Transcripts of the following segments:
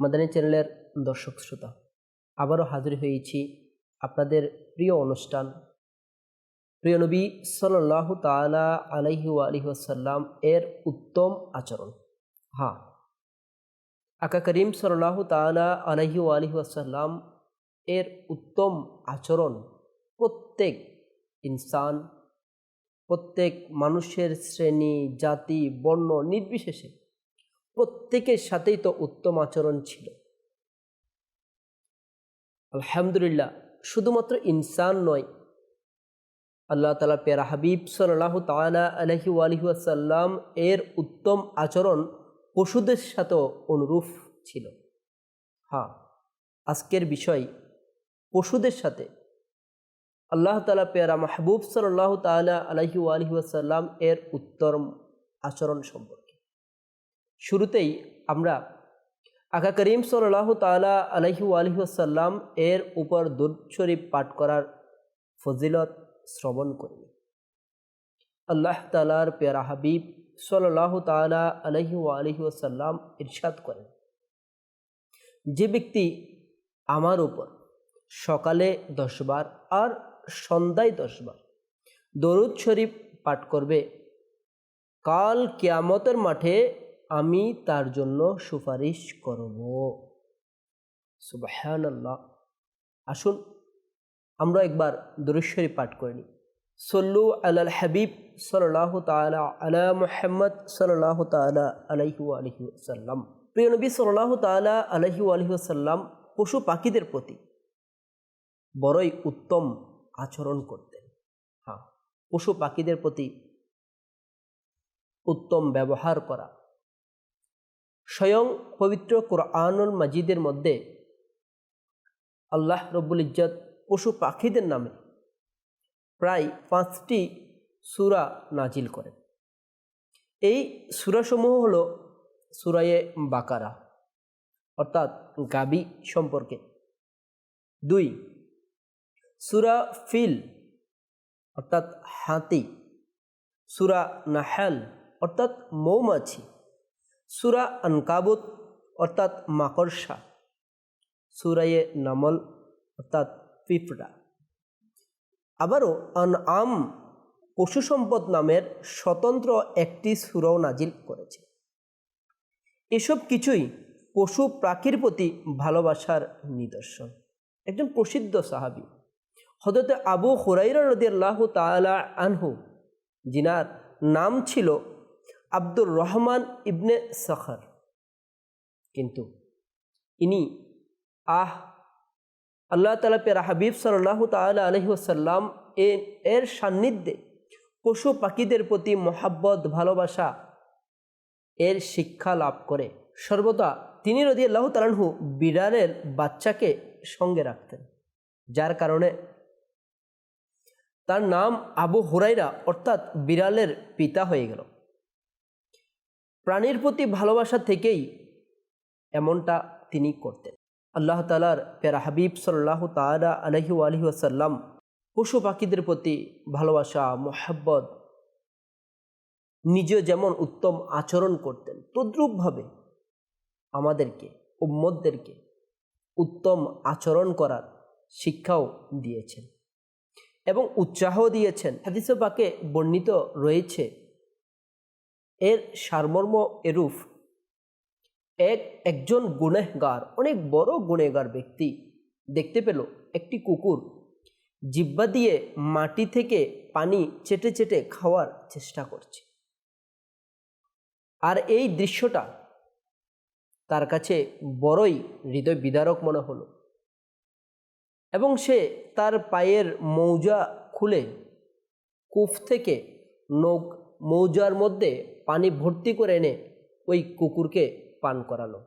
মাদানী চ্যানেলের দর্শক শ্রোতা, আবারও হাজির হয়েছি আপনাদের প্রিয় অনুষ্ঠান। প্রিয় নবী সাল্লাহ তালা আলাইহি আলহি আসাল্লাম এর উত্তম আচরণ। হ্যাঁ আকা করিম সাল্লাহ তালা আলহি আলহি আসাল্লাম এর উত্তম আচরণ প্রত্যেক ইনসান, প্রত্যেক মানুষের শ্রেণি, জাতি, বর্ণ নির্বিশেষে প্রত্যেকের সাথেই তো উত্তম আচরণ ছিল। আলহামদুলিল্লাহ, শুধুমাত্র ইনসান নয়, আল্লাহ তালা পেরা হাবিব সাল্লাহ তালা আলহি আলহিসাল্লাম এর উত্তম আচরণ পশুদের সাথেও অনুরূপ ছিল। হ্যাঁ আজকের বিষয় পশুদের সাথে। আল্লাহ তালা পেয়ারা মাহবুব সাল্লাহ তালা আলহি আলহিসাল্লাম এর উত্তম আচরণ সম্পর্কে। শুরুতেই আমরা আকা করিম সাল্লাহ তালা আলহি আলহিসাল্লাম এর উপর দুধ শরীফ পাঠ করার ফজিলত শ্রবণ করি। আল্লাহ তালার পেয়ারা হাবিব সাল্লাহ তালা আলহি আলহিসাল্লাম ইরশাদ করেন। যে ব্যক্তি আমার উপর সকালে দশবার আর সন্ধ্যায় দশবার দরুদ শরীফ পাঠ করবে, কাল কিয়ামতের মাঠে আমি তার জন্য সুপারিশ করব। আল্লাহ আসুন, আমরা একবার দরুশ্বরী পাঠ করে নিই। সল্লু আলাল হাবিব সাল্লাহ তালা আলা মুহাম্মদ সাল্লাহ তালা আলাইহু আলহি সাল্লাম প্রিয় নবী সাল্লাহ তালা আলহি আলহি সাল্লাম পশু পাখিদের প্রতি বড়ই উত্তম আচরণ করতেন। হ্যাঁ পশু পাখিদের প্রতি উত্তম ব্যবহার করা স্বয়ং পবিত্র কোরআনুল মাজিদের মধ্যে আল্লাহ রব্বুল ইজ্জত পশু পাখিদের নামে প্রায় পাঁচটি সুরা নাজিল করেন। এই সুরাসমূহ হল সুরায়ে বাকারা, অর্থাৎ গাবি সম্পর্কে। দুই, সুরা ফিল, অর্থাৎ হাতি। সুরা নাহাল, অর্থাৎ মৌমাছি। সুরা আনকাবুত, অর্থাৎ মাকড়সা। সুরায়ে নামল, অর্থাৎ পিঁপড়া। আবারও আন আম পশু সম্পদ নামের স্বতন্ত্র একটি সুরাও নাজিল করেছে। এসব কিছুই পশু প্রাকীর প্রতি ভালোবাসার নিদর্শন। একজন প্রসিদ্ধ সাহাবি হজরত আবু হুরাইরা আল্লাহ তালা আনহু জিনার নাম ছিল আব্দুর রহমান ইবনে সখর। কিন্তু ইনি, আহ, আল্লাহ তালা পেরা হাবিব সাল্লাহ তালা আলহিসাল্লাম এর সান্নিধ্যে পশু পাখিদের প্রতি মহাব্বত, ভালোবাসা, এর শিক্ষা লাভ করে। সর্বদা তিনি রদি আল্লাহ তালাহু বিড়ালের বাচ্চাকে সঙ্গে রাখতেন, যার কারণে তার নাম আবু হুরাইরা অর্থাৎ বিড়ালের পিতা হয়ে গেল। প্রাণীর প্রতি ভালোবাসা থেকেই এমনটা তিনি করতেন। আল্লাহ তালার পেরা হাবিব সাল্লাহ তালা আলহি আলহি আসাল্লাম পশু পাখিদের প্রতি ভালোবাসা, মোহাব্বত নিজে যেমন উত্তম আচরণ করতেন, তদ্রূপভাবে আমাদেরকে উম্মদদেরকে উত্তম আচরণ করার শিক্ষাও দিয়েছেন এবং উৎসাহ দিয়েছেন। হাদিসে পাকে বর্ণিত রয়েছে এর সারমর্ম এরূপ। এক, একজন গুনেহগার অনেক বড় গুণেগার ব্যক্তি। দেখতে পেল একটি কুকুর। জিব্বা দিয়ে মাটি থেকে পানি চেটে চেটে খাওয়ার চেষ্টা করছে। আর এই দৃশ্যটা তার কাছে বড়ই হৃদয় বিদারক মনে হলো। এবং সে তার পায়ের মৌজা খুলে কুফ থেকে নখ, মৌজার মধ্যে পানি ভর্তি করে এনে ওই কুকুরকে পান করালো।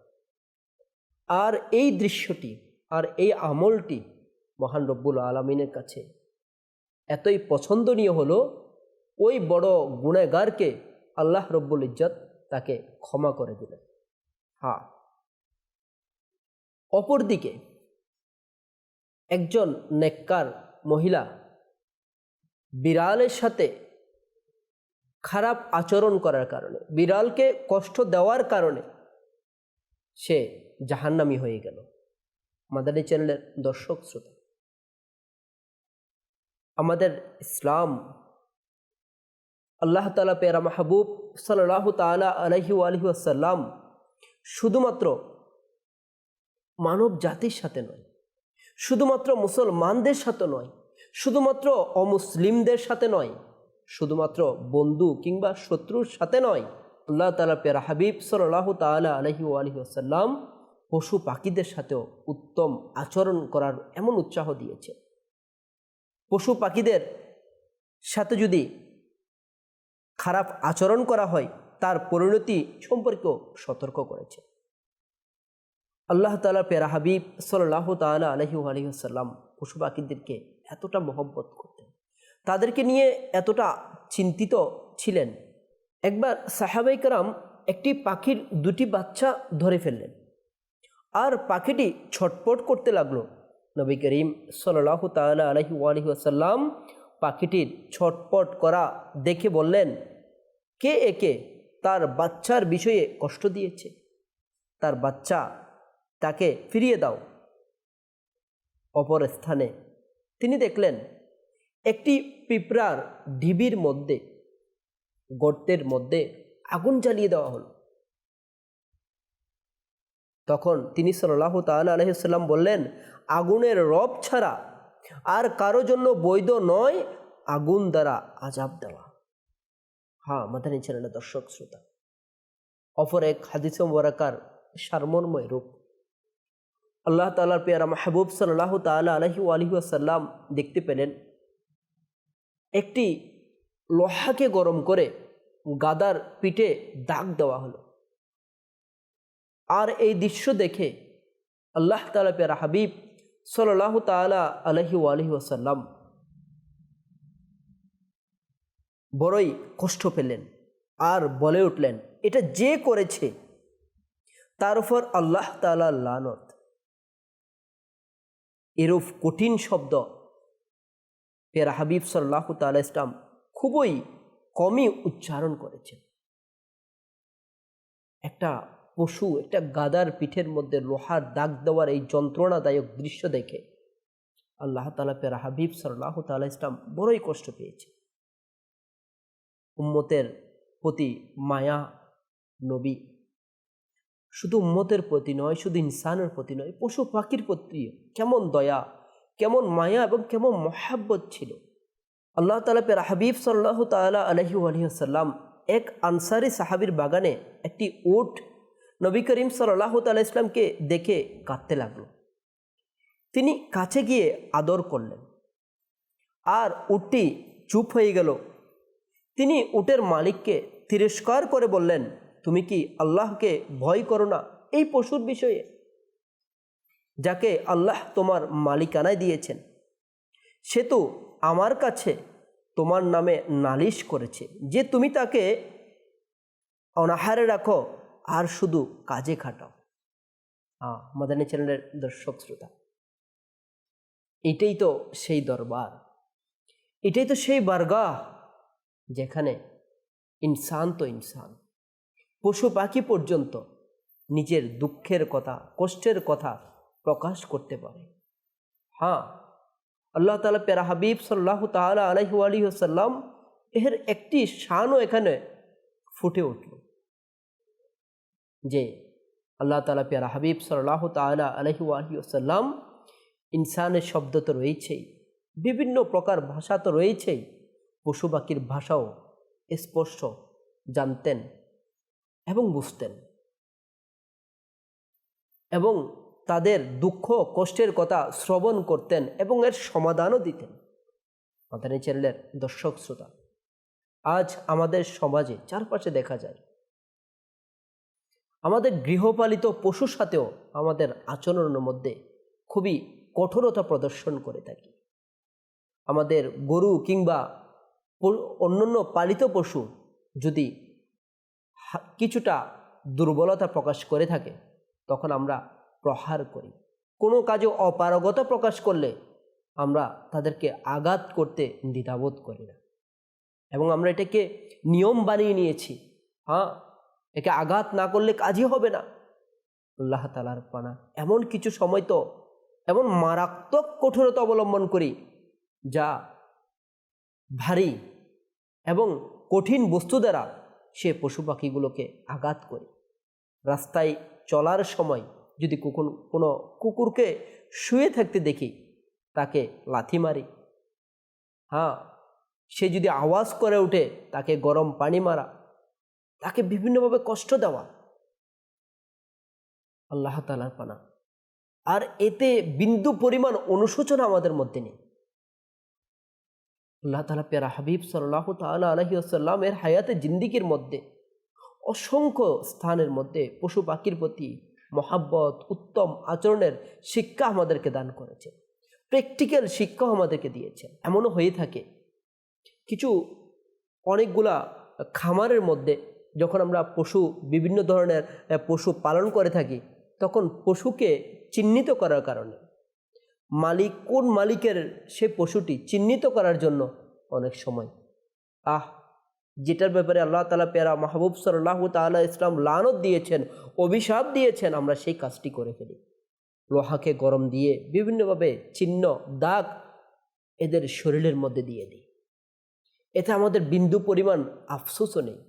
আর এই দৃশ্যটি, আর এই আমলটি মহান রব্বুল আলমিনের কাছে এতই পছন্দনীয় হলো, ওই বড় গুণাগারকে আল্লাহ রব্বুল ইজ্জত তাকে ক্ষমা করে দিলেন। হ্যাঁ। অপরদিকে একজন নেককার মহিলা বিড়ালের সাথে খারাপ আচরণ করার কারণে, বিড়ালকে কষ্ট দেওয়ার কারণে সে জাহান্নামি হয়ে গেল। মাদানী চ্যানেলের দর্শক, শ্রোতা, আমাদের ইসলাম, আল্লাহ তালা পেরা মাহবুব সাল্লাহ তালা আলহি আলহি আসাল্লাম শুধুমাত্র মানব জাতির সাথে নয়, শুধুমাত্র মুসলমানদের সাথে নয়, শুধুমাত্র অমুসলিমদের সাথে নয় শুধুমাত্র বন্ধু কিংবা শত্রুর সাথে নয়, আল্লাহ তালা পেরা হাবিব সাল্লাহ তালা আলহি আলহি আসাল্লাম পশু পাখিদের সাথেও উত্তম আচরণ করার এমন উৎসাহ দিয়েছে। পশু পাখিদের সাথে যদি খারাপ আচরণ করা হয়, তার পরিণতি সম্পর্কেও সতর্ক করেছে। আল্লাহ তালা পেরা হাবিব সাল্লাহ তালা আলহি আলহিহাল্লাম পশু পাখিদেরকে এতটা মহব্বত করতেন। তাদেরকে নিয়ে এতটা চিন্তিত ছিলেন। একবার সাহাবাইকারাম একটি পাখির দুটি বাচ্চা ধরে ফেললেন। আর পাখিটি ছটপট করতে লাগল। নবী করিম সাল্লাহ তালা আলহি আলহি আসাল্লাম পাখিটির ছটপট করা দেখে বললেন, কে একে তার বাচ্চার বিষয়ে কষ্ট দিয়েছে? তার বাচ্চা তাকে ফিরিয়ে দাও। অপর স্থানে তিনি দেখলেন একটি পিঁপড়ার ঢিবির মধ্যে, গর্তের মধ্যে আগুন জ্বালিয়ে দেওয়া হলো। তখন তিনি সাল্লাহ তাল আলহিসাল্লাম বললেন, আগুনের রব ছাড়া আর কারও জন্য বৈধ নয় আগুন দ্বারা আজাব দেওয়া। হ্যাঁ মাদানী চ্যানেলের দর্শক, শ্রোতা। অপর এক হাদিস মোবারকার সারমর্ময় রূপ। আল্লাহ তালার পেয়ারা মাহবুব সাল্লাহ তালা আলহি আলহি আসাল্লাম দেখতে পেলেন একটি লোহাকে গরম করে গাদার পিঠে দাগ দেওয়া হলো। আর এই দৃশ্য দেখে আল্লাহ তালা পেয়ারা হাবিব সাল্লাহ তালা আলহি আলহি আসাল্লাম বড়ই কষ্ট পেলেন আর বলে উঠলেন, এটা যে করেছে, তার উপর আল্লাহ তালা লানত। এরূপ কঠিন শব্দ পেরা হাবিব সাল্লাহ তাল ইসলাম খুবই কমই উচ্চারণ করেছেন। একটা পশু, একটা গাদার পিঠের মধ্যে লোহার দাগ দেওয়ার এই যন্ত্রণাদায়ক দৃশ্য দেখে আল্লাহ তালা পেরা হাবিব সাল্লাহ তাল ইসলাম বড়ই কষ্ট পেয়েছে। উম্মতের প্রতি মায়া নবী। শুধু উম্মতের প্রতি নয়, শুধু ইনসানের প্রতি নয়, পশু পাখির প্রতি কেমন দয়া কেমন মায়া এবং কেমন মহাব্বত ছিল। আল্লাহ তালা পের হাবিব সাল্লাহ তালা আলহি আলহিহাল্লাম এক আনসারি সাহাবির বাগানে একটি উট নবী করিম সাল্লাহ তাল্লাহ ইসলামকে দেখে কাঁদতে লাগল। তিনি কাছে গিয়ে আদর করলেন। আর উটটি চুপ হয়ে গেল। তিনি উটের মালিককে তিরস্কার করে বললেন, তুমি কি আল্লাহকে ভয় করো না? এই পশুর বিষয়ে যাকে আল্লাহ তোমার মালিকানায় দিয়েছেন। সে তো আমার কাছে তোমার নামে নালিশ করেছে, যে তুমি তাকে অনাহারে রাখো, আর শুধু কাজে খাটাও। মাদানী চ্যানেলের দর্শক শ্রোতা, এটাই তো সেই দরবার, এটাই তো সেই বারগাহ, যেখানে ইনসান তো ইনসান, পশু পাখি পর্যন্ত নিজের দুঃখের কথা, কষ্টের কথা প্রকাশ করতে পারে। হ্যাঁ আল্লাহ তালা পেরা হাবিব সাল্লাহ তালা আলহু আলী সাল্লাম এর একটি শানও এখানে ফুটে উঠল যে আল্লাহ তালা পেরা হাবিব সাল্লাহ তালা আলহু আলী সাল্লাম ইনসানের শব্দ তো রয়েছেই, বিভিন্ন প্রকার ভাষা তো রয়েছেই, পশু পাখির ভাষাও স্পষ্ট জানতেন এবং বুঝতেন। এবং তাদের দুঃখ, কষ্টের কথা শ্রবণ করতেন এবং এর সমাধানও দিতেন। মাদানী চ্যানেলের দর্শক, শ্রোতা, আজ আমাদের সমাজে চারপাশে দেখা যায়, আমাদের গৃহপালিত পশুর সাথেও আমাদের আচরণের মধ্যে খুবই কঠোরতা প্রদর্শন করে থাকি। আমাদের গরু কিংবা অন্যান্য পালিত পশু যদি কিছুটা দুর্বলতা প্রকাশ করে থাকে, তখন আমরা প্রহার করি। কোনো কাজে অপারগতা প্রকাশ করলে আমরা তাদেরকে আঘাত করতে দ্বিধাবোধ করি না। এবং আমরা এটাকে নিয়ম বানিয়ে নিয়েছি। হ্যাঁ একে আঘাত না করলে কাজই হবে না। আল্লাহ তালার পানা। এমন কিছু সময় তো, এমন মারাত্মক কঠোরতা অবলম্বন করি যা ভারী এবং কঠিন বস্তু দ্বারা সে পশু পাখিগুলোকে আঘাত করে। রাস্তায় চলার সময় যদি কুকুর, কোনো কুকুরকে শুয়ে থাকতে দেখি, তাকে লাথি মারি। হ্যাঁ সে যদি আওয়াজ করে ওঠে, তাকে গরম পানি মারা, তাকে বিভিন্নভাবে কষ্ট দেওয়া। আল্লাহ তালার পানা। আর এতে বিন্দু পরিমাণ অনুশোচনা আমাদের মধ্যে নেই। আল্লাহ তালা পেয়ারা হাবিব সাল্লাহ তালা আলহি আসাল্লামের হায়াতে জিন্দিগির মধ্যে, অসংখ্য স্থানের মধ্যে পশু পাখির প্রতি মহাব্বত, উত্তম আচরণের শিক্ষা আমাদেরকে দান করেছে। প্র্যাকটিক্যাল শিক্ষা আমাদেরকে দিয়েছে। এমনও হয়ে থাকে। কিছু অনেকগুলা খামারের মধ্যে যখন আমরা পশু, বিভিন্ন ধরনের পশু পালন করে থাকি, তখন পশুকে চিহ্নিত করার কারণে। মালিক, কোন মালিকের সে পশুটি চিহ্নিত করার জন্য? অনেক সময়। আহ যেটার ব্যাপারে আল্লাহ তালা পেয়ারা মাহবুব সাল্লাহ তালা ইসলাম লানত দিয়েছেন, অভিশাপ দিয়েছেন, আমরা সেই কাজটি করে ফেলি। লোহাকে গরম দিয়ে বিভিন্নভাবে চিহ্ন, দাগ এদের শরীরের মধ্যে দিয়ে দিই। এতে আমাদের বিন্দু পরিমাণ আফসোসও নেই।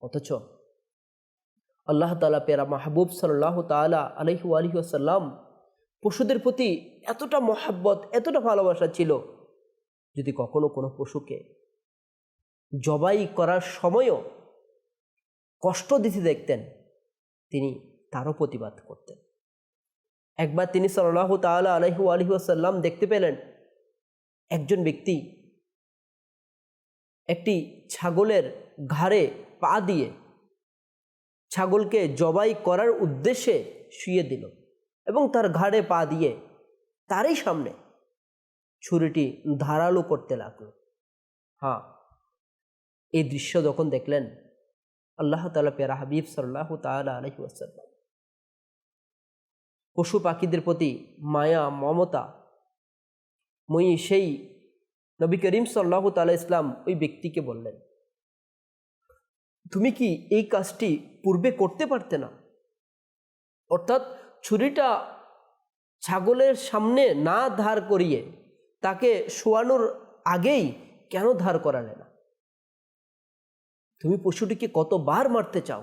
অথচ আল্লাহ তালা পেরা মাহবুব সাল্লাহ তালা আলহু আলহি আসাল্লাম পশুদের প্রতি এতটা মহাব্বত, এতটা ভালোবাসা ছিল, যদি কখনো কোনো পশুকে জবাই করার সময়ও কষ্ট দিতে দেখতেন। তিনি তারও প্রতিবাদ করতেন। একবার তিনি সাল্লাহ তালা আলহু আলহি আসাল্লাম দেখতে পেলেন, একজন ব্যক্তি একটি ছাগলের ঘাড়ে পা দিয়ে ছাগলকে জবাই করার উদ্দেশ্যে শুয়ে দিল এবং তার ঘাড়ে পা দিয়ে তারই সামনে ছুরিটি ধারালো করতে লাগল। হ্যাঁ এই দৃশ্য যখন দেখলেন, আল্লাহ তালা পেরা হাবিব সাল্লাহ তালা আলহি ওয়াসাল্লাম। পশু পাখিদের প্রতি মায়া, মমতা, মই সেই নবী করিম সাল্লাহ তালা ইসলাম ওই ব্যক্তিকে বললেন, তুমি কি এই কাজটি পূর্বে করতে পারতে না? অর্থাৎ ছুরিটা ছাগলের সামনে না ধার করিয়ে তাকে শোয়ানোর আগেই কেন ধার করালে না? তুমি পশুটিকে কতবার মারতে চাও?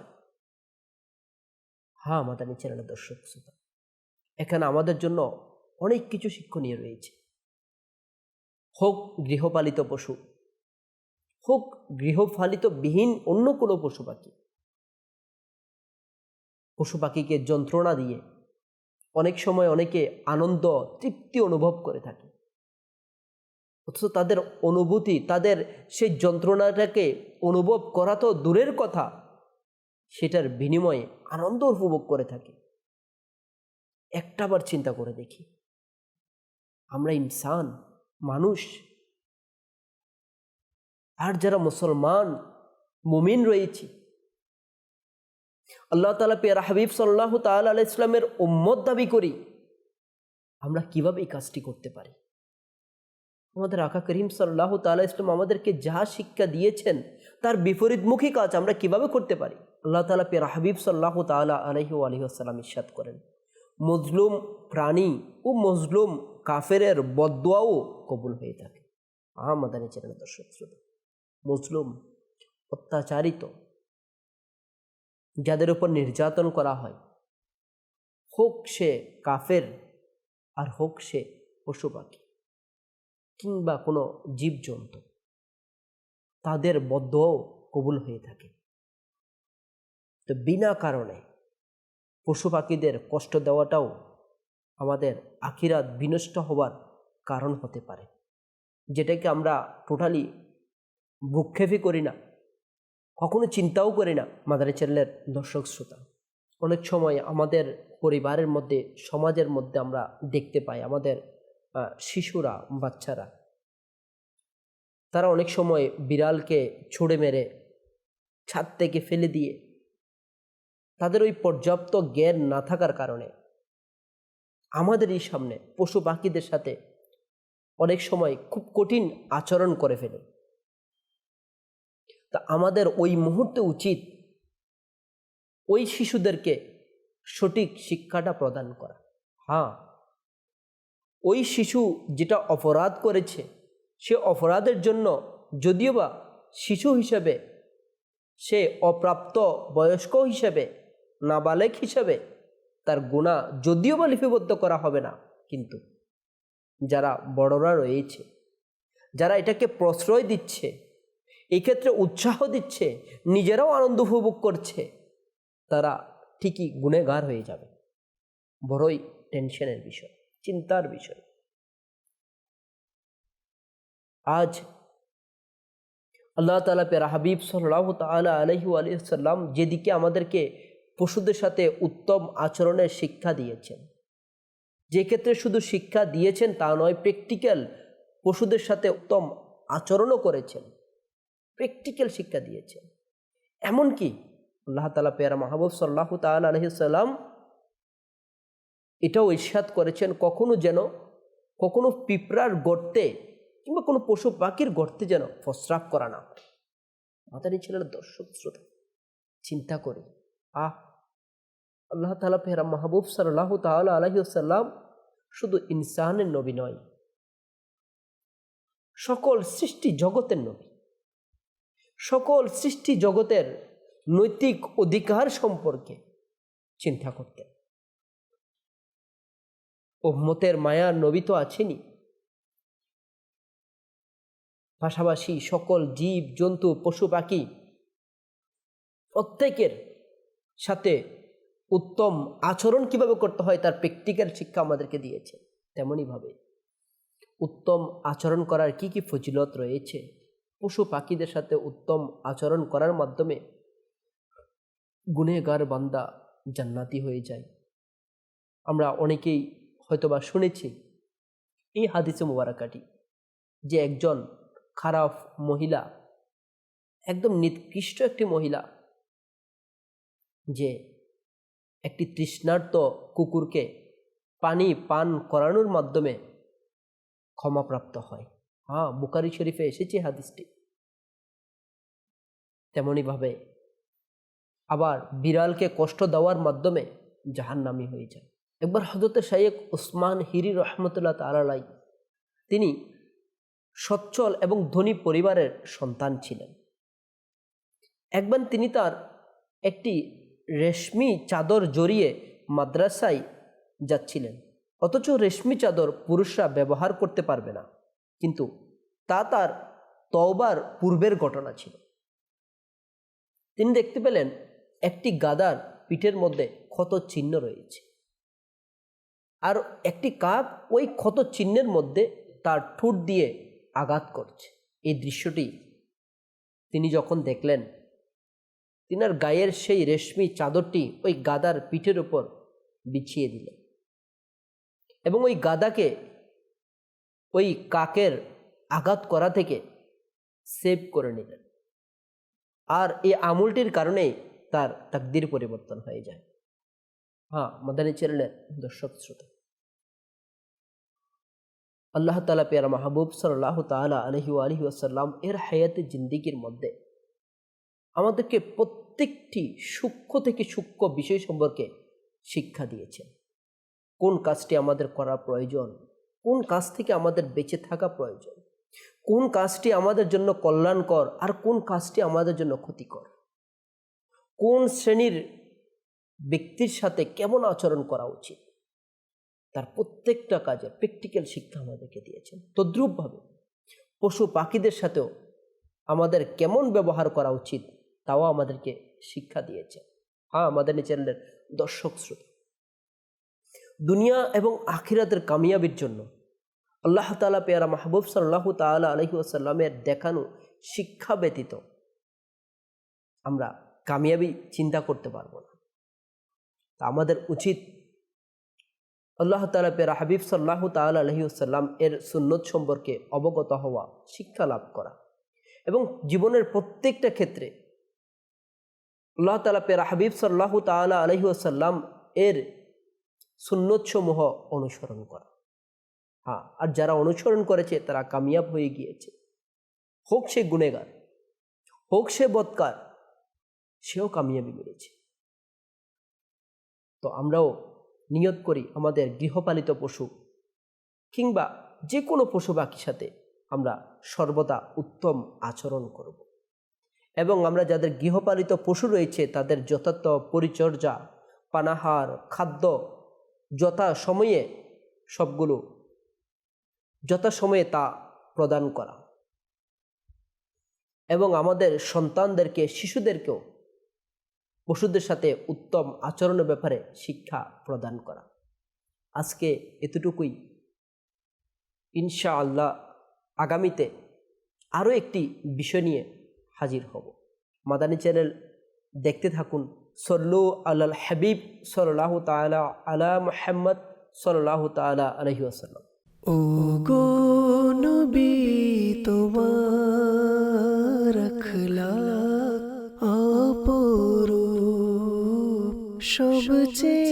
হ্যাঁ আমাদের চ্যানেলের দর্শক শ্রোতা, এখানে আমাদের জন্য অনেক কিছু শিক্ষণীয় রয়েছে। হোক গৃহপালিত পশু, হোক গৃহপালিত বিহীন অন্য কোনো পশু পাখি, পশু পাখিকে যন্ত্রণা দিয়ে অনেক সময় অনেকে আনন্দ, তৃপ্তি অনুভব করে থাকে। অথচ তাদের অনুভূতি, তাদের সেই যন্ত্রণাটাকে অনুভব করা তো দূরের কথা। সেটার বিনিময়ে আনন্দ উপভোগ করে থাকে। একটাবার চিন্তা করে দেখি। আমরা ইনসান, মানুষ। আর যারা মুসলমান, মুমিন রয়েছি। আল্লাহ তালা পেয়ারা হাবিব সাল্লাহ তাল আল ইসলামের উম্মত দাবি করি, আমরা কীভাবে এই কাজটি করতে পারি? আমাদের আকা করিম সাল্লাহ তাল্লাহ ইসলাম আমাদেরকে যা শিক্ষা দিয়েছেন, তার বিপরীতমুখী কাজ আমরা কীভাবে করতে পারি? আল্লাহ তালা পেয়ারা হাবিব সাল্লাহ তালা আলহি আলহিহাসাল্লাম ইস্বাদ করেন, মজলুম প্রাণী ও মজলুম কাফেরের বদোয়াও কবুল হয়ে থাকে। আহমাদানি চ্যানেল দর্শক শ্রোতা মুসলুম অত্যাচারিত, যাদের উপর নির্যাতন করা হয়, হোক সে কাফের আর হোক সে পশু পাখি কিংবা কোনো জীবজন্তু, তাদের বদ্ধও কবুল হয়ে থাকে। তো বিনা কারণে পশু পাখিদের কষ্ট দেওয়াটাও আমাদের আখিরাত বিনষ্ট হওয়ার কারণ হতে পারে। যেটাকে আমরা টোটালি ভ্রুক্ষেপই করি না, কখনো চিন্তাও করি না মাদারে চ্যানেলের দর্শক শ্রোতা। অনেক সময় আমাদের পরিবারের মধ্যে, সমাজের মধ্যে আমরা দেখতে পাই, আমাদের শিশুরা, বাচ্চারা। তারা অনেক সময় বিড়ালকে ছুঁড়ে মেরে ছাদ থেকে ফেলে দিয়ে তাদের ওই পর্যাপ্ত জ্ঞান না থাকার কারণে আমাদের এই সামনে পশু পাখিদের সাথে অনেক সময় খুব কঠিন আচরণ করে ফেলে। তা আমাদের ওই মুহূর্তে উচিত ওই শিশুদেরকে সঠিক শিক্ষাটা প্রদান করা। হ্যাঁ ওই শিশু যেটা অপরাধ করেছে, সে অপরাধের জন্য যদিও বা শিশু হিসেবে, সে অপ্রাপ্ত বয়স্ক হিসেবে, নাবালেক হিসেবে তার গুণা যদিও বা লিপিবদ্ধ করা হবে না। কিন্তু যারা বড়রা রয়েছে, যারা এটাকে প্রশ্রয় দিচ্ছে এই ক্ষেত্রে উৎসাহ দিচ্ছে, নিজেরাও আনন্দ উপভোগ করছে, তারা ঠিকই গুণেগার হয়ে যাবে। বড়ই টেনশনের বিষয়। চিন্তার বিষয়। আজ আল্লাহ তালা পেরা হাবিব সাল্লাহ তালা আলহি আলিয়াল্লাম যেদিকে আমাদেরকে পশুদের সাথে উত্তম আচরণের শিক্ষা দিয়েছেন। যে ক্ষেত্রে শুধু শিক্ষা দিয়েছেন তা নয় প্র্যাকটিক্যাল পশুদের সাথে উত্তম আচরণও করেছেন। প্র্যাকটিক্যাল শিক্ষা দিয়েছেন। এমনকি আল্লাহ তালা পেয়ারা মাহবুব সাল্লাহ তাল আলহিসাল্লাম এটাও ইস্বাদ করেছেন, কখনো যেন, কখনো পিঁপড়ার গর্তে কিংবা কোনো পশু পাখির গর্তে যেন প্রস্রাব করা না মাতারি ছেলের দর্শক, শ্রোতা, চিন্তা করে, আহ, আল্লাহ তালা ফেরা মাহবুব সাল্লাহ তাল আলহিসাল্লাম শুধু ইনসানের নবী নয়, সকল সৃষ্টি জগতের নবী, সকল সৃষ্টি জগতের নৈতিক অধিকার সম্পর্কে চিন্তা করতেন। ওম্মতের মায়ার নবী তো আছেনি পাশাপাশি সকল জীব, জন্তু, পশু, পাখি প্রত্যেকের সাথে উত্তম আচরণ কীভাবে করতে হয় তার প্র্যাকটিক্যাল শিক্ষা আমাদেরকে দিয়েছে তেমনইভাবে উত্তম আচরণ করার কি কি ফজিলত রয়েছে? পশু পাখিদের সাথে উত্তম আচরণ করার মাধ্যমে গুনেগার বান্দা জান্নাতি হয়ে যায়। আমরা অনেকেই হয়তোবা শুনেছি এই হাদিসে মুবারাকাটি যে একজন খারাপ মহিলা, একদম নিকৃষ্ট একটি মহিলা, যে একটি তৃষ্ণার্ত কুকুরকে পানি পান করানোর মাধ্যমে ক্ষমাপ্রাপ্ত হয়। হ্যাঁ বুকারি শরীফে এসেছে হাদিসটি। তেমনইভাবে আবার বিড়ালকে কষ্ট দেওয়ার মাধ্যমে জাহান্নামি হয়ে যায়। একবার হজরত শাইক ওসমান হিরি রহমতুল্লাহ তালাই তিনি সচ্ছল এবং ধনী পরিবারের সন্তান ছিলেন। একবার তিনি তার একটি রেশমি চাদর জড়িয়ে মাদ্রাসায় যাচ্ছিলেন। অথচ রেশমি চাদর পুরুষরা ব্যবহার করতে পারবে না, কিন্তু তা তার তওবার পূর্বের ঘটনা ছিল। তিনি দেখতে পেলেন একটি গাদার পিঠের মধ্যে ক্ষত চিহ্ন রয়েছে। আর একটি কাক ওই ক্ষত চিহ্নের মধ্যে তার ঠোঁট দিয়ে আঘাত করছে। এই দৃশ্যটি তিনি যখন দেখলেন, তিনার গায়ের সেই রেশমি চাদরটি ওই গাদার পিঠের ওপর বিছিয়ে দিলেন এবং ওই গাদাকে ওই কাকের আঘাত করা থেকে সেভ করে নিলেন। আর এই আমুলটির কারণেই তার তাকদির পরিবর্তন হয়ে যায়। হ্যাঁ মাদানী চ্যানেলের দর্শক শ্রোতা। আল্লাহ তালা পেয়ারা মাহবুব সাল্লাহ তালা আলহি আলহি আসাল্লাম এর হায়াতে জিন্দিগির মধ্যে আমাদেরকে প্রত্যেকটি সূক্ষ্ম থেকে সূক্ষ্ম বিষয় সম্পর্কে শিক্ষা দিয়েছেন। কোন কাজটি আমাদের করা প্রয়োজন? কোন কাজ থেকে আমাদের বেঁচে থাকা প্রয়োজন? কোন কাজটি আমাদের জন্য কল্যাণকর আর কোন কাজটি আমাদের জন্য ক্ষতিকর? কোন শ্রেণির ব্যক্তির সাথে কেমন আচরণ করা উচিত? তার প্রত্যেকটা কাজে প্র্যাকটিক্যাল শিক্ষা আমাদেরকে দিয়েছেন। তদ্রূপভাবে পশু পাখিদের সাথেও আমাদের কেমন ব্যবহার করা উচিত তাও আমাদেরকে শিক্ষা দিয়েছে। হ্যাঁ আমাদের এই চ্যানেলের দর্শক শ্রোতা। দুনিয়া এবং আখিরাতের কামিয়াবির জন্য আল্লাহ তালা পেয়ারা মাহবুব সাল্লাহ তালা আলহি আসাল্লামের দেখানো শিক্ষা ব্যতীত আমরা কামিয়াবি চিন্তা করতে পারব না। তা আমাদের উচিত আল্লাহ তালা পেরা হাবিব সাল্লাহ তাল আলহিউসাল্লাম এর সুন্নত সম্পর্কে অবগত হওয়া, শিক্ষা লাভ করা এবং জীবনের প্রত্যেকটা ক্ষেত্রে আল্লাহ তালা পেরা হাবিব সাল্লাহ তালা আলহিউসাল্লাম এর সুন্নতসমূহ অনুসরণ করা। হ্যাঁ আর যারা অনুসরণ করেছে তারা কামিয়াব হয়ে গিয়েছে। হোক সে গুণেগার, হোক সে বৎকার, সেও কামিয়াবি মিলেছে তো আমরাও নিয়ত করি আমাদের গৃহপালিত পশু কিংবা যে কোনো পশু পাখির সাথে আমরা সর্বদা উত্তম আচরণ করব। এবং আমরা যাদের গৃহপালিত পশু রয়েছে, তাদের যথার্থ পরিচর্যা, পানাহার, খাদ্য যথা সময়ে সবগুলো যথা সময়ে তা প্রদান করা। এবং আমাদের সন্তানদেরকে, শিশুদেরকেও পশুদের সাথে উত্তম আচরণের ব্যাপারে শিক্ষা প্রদান করা। আজকে এতটুকুই। ইনশা আল্লাহ আগামীতে আরও একটি বিষয় নিয়ে হাজির হব। মাদানী চ্যানেল দেখতে থাকুন। সল্লু আল্লাহ হাবিব সাল্লাহ তালা আলা মোহাম্মদ সাল্লাহ তালা আলহি আসাল্লাম ও গো 说不尽